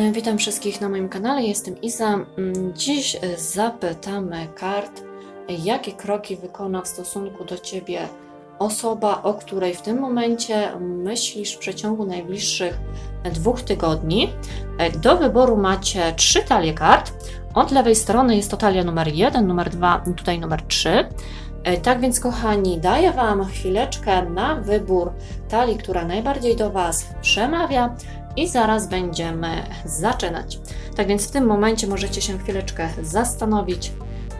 E, Witam wszystkich na moim kanale, jestem Iza. Mm, Dziś e, zapytamy kart, e, jakie kroki wykona w stosunku do Ciebie osoba, o której w tym momencie myślisz w przeciągu najbliższych e, dwóch tygodni. E, Do wyboru macie trzy talie kart. Od lewej strony jest to talia numer 1, numer 2, tutaj numer 3. Tak więc, kochani, daję Wam chwileczkę na wybór talii, która najbardziej do Was przemawia i zaraz będziemy zaczynać. Tak więc w tym momencie możecie się chwileczkę zastanowić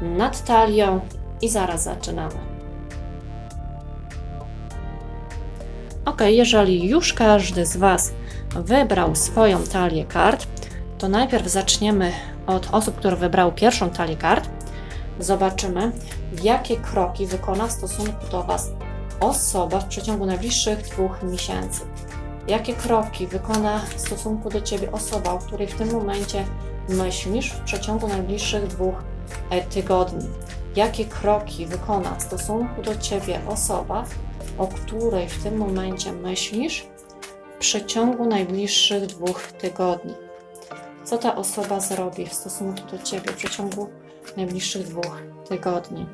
nad talią i zaraz zaczynamy. Ok, jeżeli już każdy z Was wybrał swoją talię kart, to najpierw zaczniemy od osób, które wybrały pierwszą talię kart. Zobaczymy, jakie kroki wykona w stosunku do Was osoba w przeciągu najbliższych dwóch miesięcy jakie kroki wykona w stosunku do Ciebie osoba, o której w tym momencie myślisz w przeciągu najbliższych dwóch e, tygodni. Jakie kroki wykona w stosunku do Ciebie osoba, o której w tym momencie myślisz w przeciągu najbliższych dwóch tygodni. Co ta osoba zrobi w stosunku do Ciebie w przeciągu najbliższych dwóch tygodni?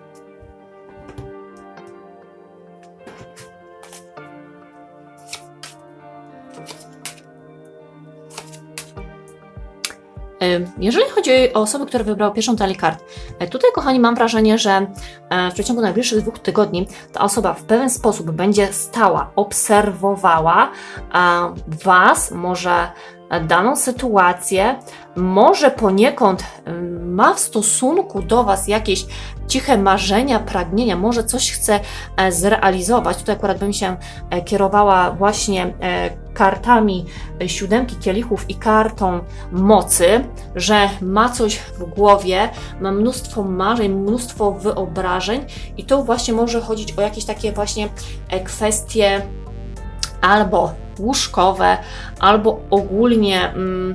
Jeżeli chodzi o osoby, które wybrały pierwszą talię kart, e, tutaj, kochani, mam wrażenie, że e, w przeciągu najbliższych dwóch tygodni ta osoba w pewien sposób będzie stała, obserwowała Was, może daną sytuację, może poniekąd ma w stosunku do Was jakieś ciche marzenia, pragnienia, może coś chce e, zrealizować. Tutaj akurat bym się e, kierowała właśnie e, kartami siódemki kielichów i kartą mocy, że ma coś w głowie, ma mnóstwo marzeń, mnóstwo wyobrażeń i to właśnie może chodzić o jakieś takie właśnie kwestie albo łóżkowe, albo ogólnie mm,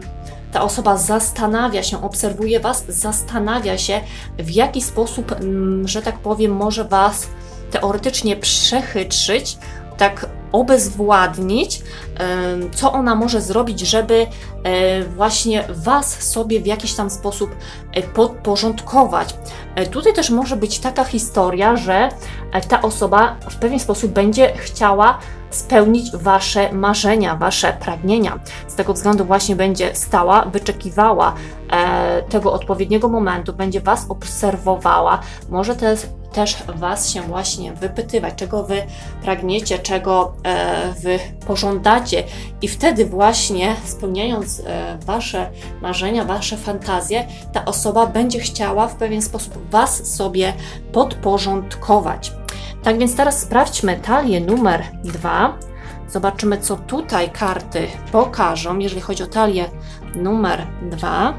ta osoba zastanawia się, obserwuje Was, zastanawia się, w jaki sposób, mm, że tak powiem, może Was teoretycznie przechytrzyć, tak obezwładnić, co ona może zrobić, żeby e, właśnie Was sobie w jakiś tam sposób e, podporządkować. E, tutaj też może być taka historia, że ta osoba w pewien sposób będzie chciała spełnić Wasze marzenia, Wasze pragnienia. Z tego względu właśnie będzie stała, wyczekiwała e, tego odpowiedniego momentu, będzie Was obserwowała, może też też Was się właśnie wypytywać, czego Wy pragniecie, czego e, Wy pożądacie, i wtedy właśnie spełniając e, Wasze marzenia, Wasze fantazje, ta osoba będzie chciała w pewien sposób Was sobie podporządkować. Tak więc teraz sprawdźmy talię numer dwa. Zobaczymy, co tutaj karty pokażą, jeżeli chodzi o talię numer dwa.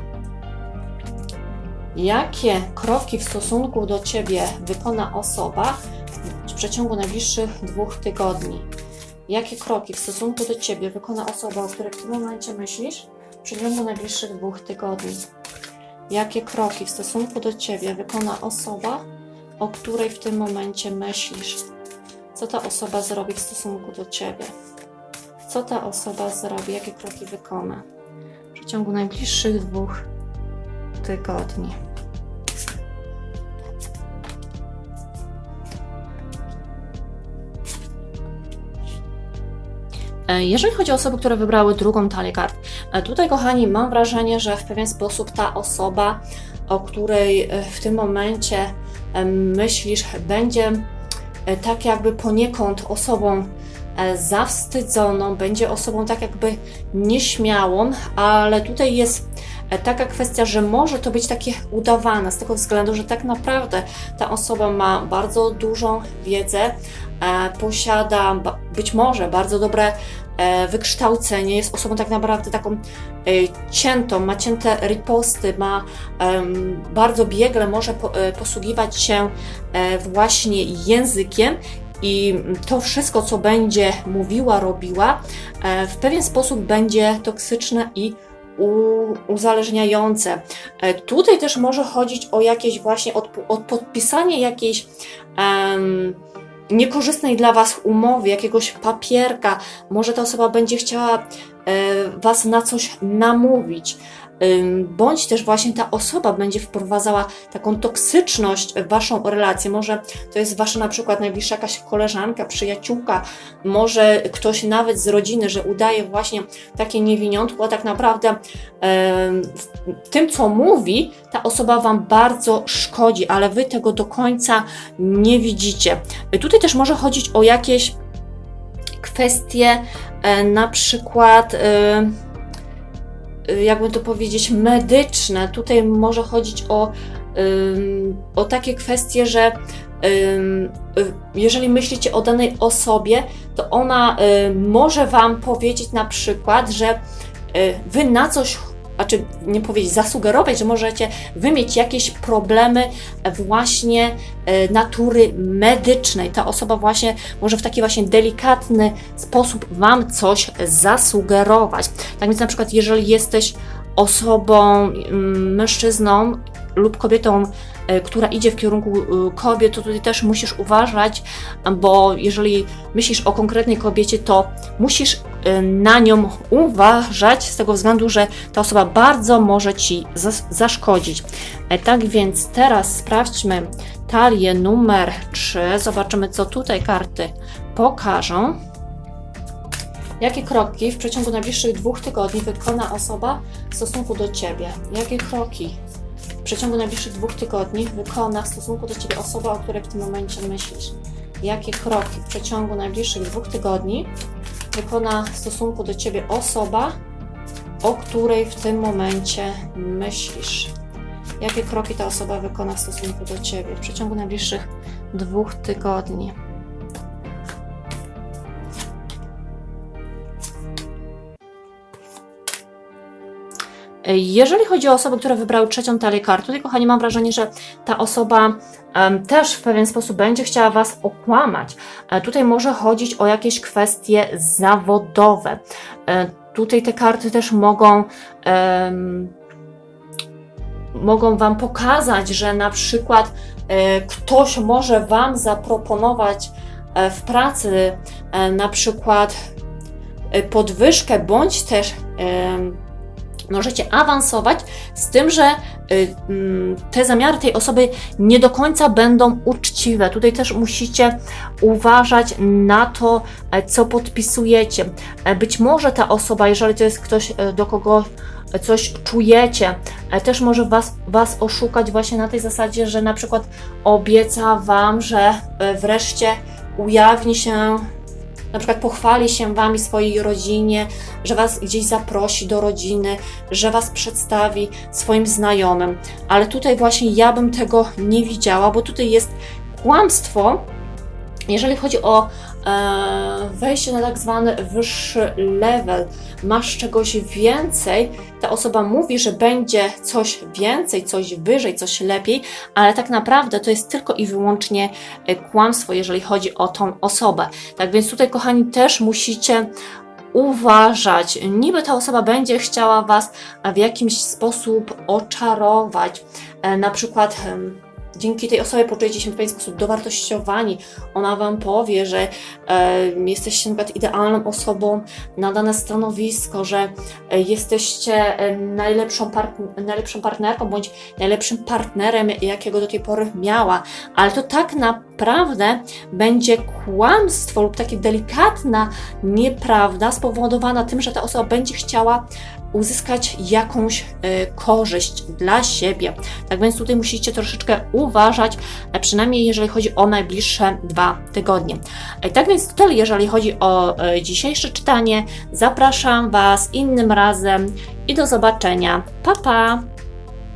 Jakie kroki w stosunku do Ciebie wykona osoba w przeciągu najbliższych dwóch tygodni? Jakie kroki w stosunku do Ciebie wykona osoba, o której w tym momencie myślisz w przeciągu najbliższych dwóch tygodni? Jakie kroki w stosunku do Ciebie wykona osoba, o której w tym momencie myślisz. Co ta osoba zrobi w stosunku do ciebie? Co ta osoba zrobi? Jakie kroki wykona w przeciągu najbliższych dwóch tygodni? E, jeżeli chodzi o osoby, które wybrały drugą talię kart, e, tutaj, kochani, mam wrażenie, że w pewien sposób ta osoba, o której e, w tym momencie myślisz, będzie e, tak jakby poniekąd osobą e, zawstydzoną, będzie osobą tak jakby nieśmiałą, ale tutaj jest e, taka kwestia, że może to być takie udawane z tego względu, że tak naprawdę ta osoba ma bardzo dużą wiedzę, posiada być może bardzo dobre wykształcenie, jest osobą tak naprawdę taką e, ciętą, ma cięte riposty, ma bardzo biegle może e, posługiwać się właśnie językiem i to wszystko, co będzie mówiła, robiła, w pewien sposób będzie toksyczne i uzależniające. Tutaj też może chodzić o jakieś właśnie od, od podpisanie jakiejś um, niekorzystnej dla Was umowy, jakiegoś papierka. Może ta osoba będzie chciała e, Was na coś namówić. Bądź też właśnie ta osoba będzie wprowadzała taką toksyczność w waszą relację. Może to jest wasza na przykład najbliższa jakaś koleżanka, przyjaciółka, może ktoś nawet z rodziny, że udaje właśnie takie niewiniątko, a tak naprawdę w tym, co mówi, ta osoba wam bardzo szkodzi, ale wy tego do końca nie widzicie. Tutaj też może chodzić o jakieś kwestie, e, na przykład. Y, jakby to powiedzieć, medyczne. Tutaj może chodzić o, o takie kwestie, że y, jeżeli myślicie o danej osobie, to ona y, może Wam powiedzieć na przykład, że Wy na coś, znaczy nie powiedzieć, zasugerować, że możecie wy mieć jakieś problemy właśnie y, natury medycznej. Ta osoba właśnie może w taki właśnie delikatny sposób Wam coś zasugerować. Tak więc na przykład jeżeli jesteś osobą, ym, mężczyzną lub kobietą, y, która idzie w kierunku y, kobiet, to tutaj też musisz uważać, bo jeżeli myślisz o konkretnej kobiecie, to musisz na nią uważać z tego względu, że ta osoba bardzo może Ci zas- zaszkodzić. E, Tak więc teraz sprawdźmy talię numer 3. Zobaczymy, co tutaj karty pokażą. Jakie kroki w przeciągu najbliższych dwóch tygodni wykona osoba w stosunku do Ciebie? Jakie kroki w przeciągu najbliższych dwóch tygodni wykona w stosunku do Ciebie osoba, o której w tym momencie myślisz? Jakie kroki w przeciągu najbliższych dwóch tygodni wykona w stosunku do Ciebie osoba, o której w tym momencie myślisz? Jakie kroki ta osoba wykona w stosunku do Ciebie w przeciągu najbliższych dwóch tygodni? Jeżeli chodzi o osoby, które wybrały trzecią talię kart, tutaj, kochani, mam wrażenie, że ta osoba też w pewien sposób będzie chciała Was okłamać. E, tutaj może chodzić o jakieś kwestie zawodowe. E, tutaj te karty też mogą. mogą Wam pokazać, że na przykład e, ktoś może Wam zaproponować w pracy na przykład podwyżkę, bądź też możecie awansować, z tym, że y, mm, te zamiary tej osoby nie do końca będą uczciwe. Tutaj też musicie uważać na to, e, co podpisujecie. E, Być może ta osoba, jeżeli to jest ktoś, e, do kogo coś czujecie, też może was, was oszukać właśnie na tej zasadzie, że na przykład obieca Wam, że wreszcie ujawni się na przykład pochwali się Wami swojej rodzinie, że Was gdzieś zaprosi do rodziny, że Was przedstawi swoim znajomym. Ale tutaj właśnie ja bym tego nie widziała, bo tutaj jest kłamstwo, jeżeli chodzi o e, wejście na tak zwany wyższy level, masz czegoś więcej, ta osoba mówi, że będzie coś więcej, coś wyżej, coś lepiej, ale tak naprawdę to jest tylko i wyłącznie e, kłamstwo, jeżeli chodzi o tą osobę. Tak więc tutaj, kochani, też musicie uważać. Niby ta osoba będzie chciała Was w jakimś sposób oczarować, e, na przykład. Dzięki tej osobie poczujecie się w pewien sposób dowartościowani. Ona Wam powie, że e, jesteście na idealną osobą na dane stanowisko, że e, jesteście e, najlepszą, najlepszą partnerką bądź najlepszym partnerem, jakiego do tej pory miała. Ale to tak naprawdę będzie kłamstwo lub taka delikatna nieprawda spowodowana tym, że ta osoba będzie chciała uzyskać jakąś e, korzyść dla siebie. Tak więc tutaj musicie troszeczkę uważać, e, przynajmniej jeżeli chodzi o najbliższe dwa tygodnie. E, Tak więc tyle, jeżeli chodzi o dzisiejsze czytanie. Zapraszam Was innym razem i do zobaczenia. Pa pa!